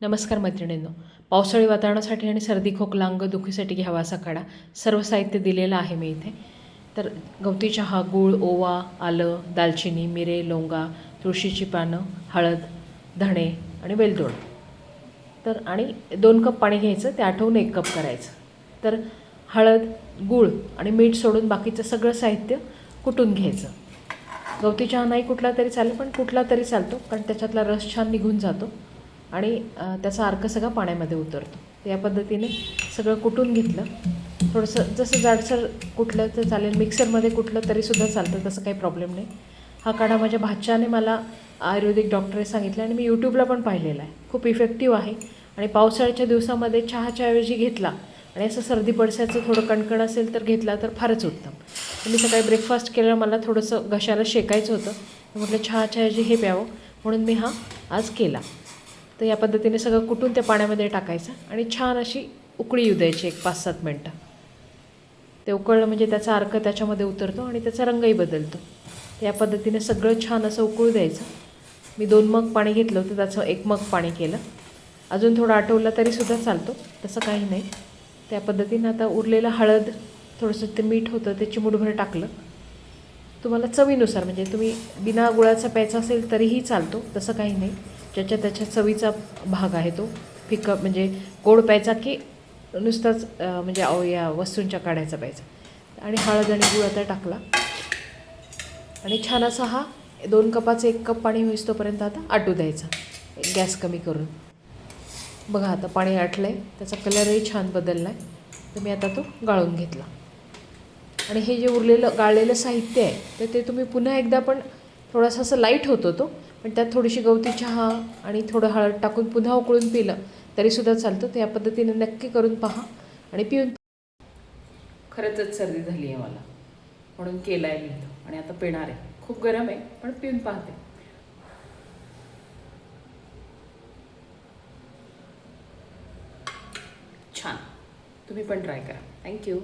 नमस्कार मैत्रिणींनो. पावसाळी वातावरणासाठी आणि सर्दी खोकला अंग दुखीसाठी घ्यावा असा काढा. सर्व साहित्य दिलेलं आहे मी इथे. तर गवती चहा गूळ ओवा आलं दालचिनी मिरे लोंगा तुळशीची पानं हळद धणे आणि वेलदोड तर आणि दोन कप पाणी घ्यायचं ते आठवून एक कप करायचं. तर हळद गूळ आणि मीठ सोडून बाकीचं सगळं साहित्य कुटून घ्यायचं. गवती चहा नाही कुठला तरी चालेल पण कुठला तरी चालतो कारण त्याच्यातला रस छान निघून जातो. आणि त्याचा अर्क सगळा पाण्यामध्ये उतरतो. तर या पद्धतीने सगळं कुटून घेतलं. थोडंसं जसं जाडसर कुठलं तर चालेल मिक्सरमध्ये कुठलं तरीसुद्धा चालतं तसं काही प्रॉब्लेम नाही. हा काढा माझ्या भाच्याने मला आयुर्वेदिक डॉक्टरने सांगितलं आणि मी यूट्यूबला पण पाहिलेला आहे. खूप इफेक्टिव्ह आहे. आणि पावसाळ्याच्या दिवसामध्ये चहाच्या ऐवजी घेतला आणि असं सर्दी पडसाचं थोडं कणकण असेल तर घेतला तर फारच उत्तम. मी सकाळी ब्रेकफास्ट केल्यावर मला थोडंसं घशाला शेकायचं होतं. म्हटलं चहाच्या ऐवजी हे प्यावं. म्हणून मी हा आज केला. तर या पद्धतीने सगळं कुटून त्या पाण्यामध्ये टाकायचं आणि छान अशी उकळी येऊ द्यायची एक पाच सात मिनटं. ते उकळलं म्हणजे त्याचा अर्क त्याच्यामध्ये उतरतो आणि त्याचा रंगही बदलतो. या पद्धतीने सगळं छान असं उकळू द्यायचं. मी दोन मग पाणी घेतलं होतं त्याचं एक मग पाणी केलं. अजून थोडं आठवलं तरीसुद्धा चालतो तसं काही नाही. त्या पद्धतीनं आता उरलेलं हळद थोडंसं ते मीठ होतं ते चिमूटभर टाकलं. तुम्हाला चवीनुसार म्हणजे तुम्ही बिना गुळाचा प्यायचा असेल तरीही चालतो तसं काही नाही. ज्याच्या त्याच्या चवीचा भाग आहे तो. फिकं म्हणजे गोड प्यायचा की नुसताच म्हणजे अव या वस्तूंच्या काढायचा प्यायचा. आणि हळद आणि गुळ आता टाकला. आणि छान असा हा दोन कपाचं एक कप पाणी होईस्तोपर्यंत आता आटू द्यायचा. गॅस कमी करून. बघा आता पाणी आटलं आहे त्याचा कलरही छान बदलला आहे तर मी आता तो गाळून घेतला. आणि हे जे उरलेलं गाळलेलं साहित्य आहे तर ते तुम्ही पुन्हा एकदा पण थोडासा असं लाइट होतो तो पण त्यात थोडीशी गवती चहा आणि थोडं हळद टाकून पुन्हा उकळून पिलं तरीसुद्धा चालतं. तर या पद्धतीने नक्की करून पहा आणि पिऊन खरंचच सर्दी झाली आहे मला. म्हणून केला आहे मी तो. आणि आता पिणार आहे. खूप गरम आहे पण पिऊन पाहते. छान. तुम्ही पण ट्राय करा. थँक्यू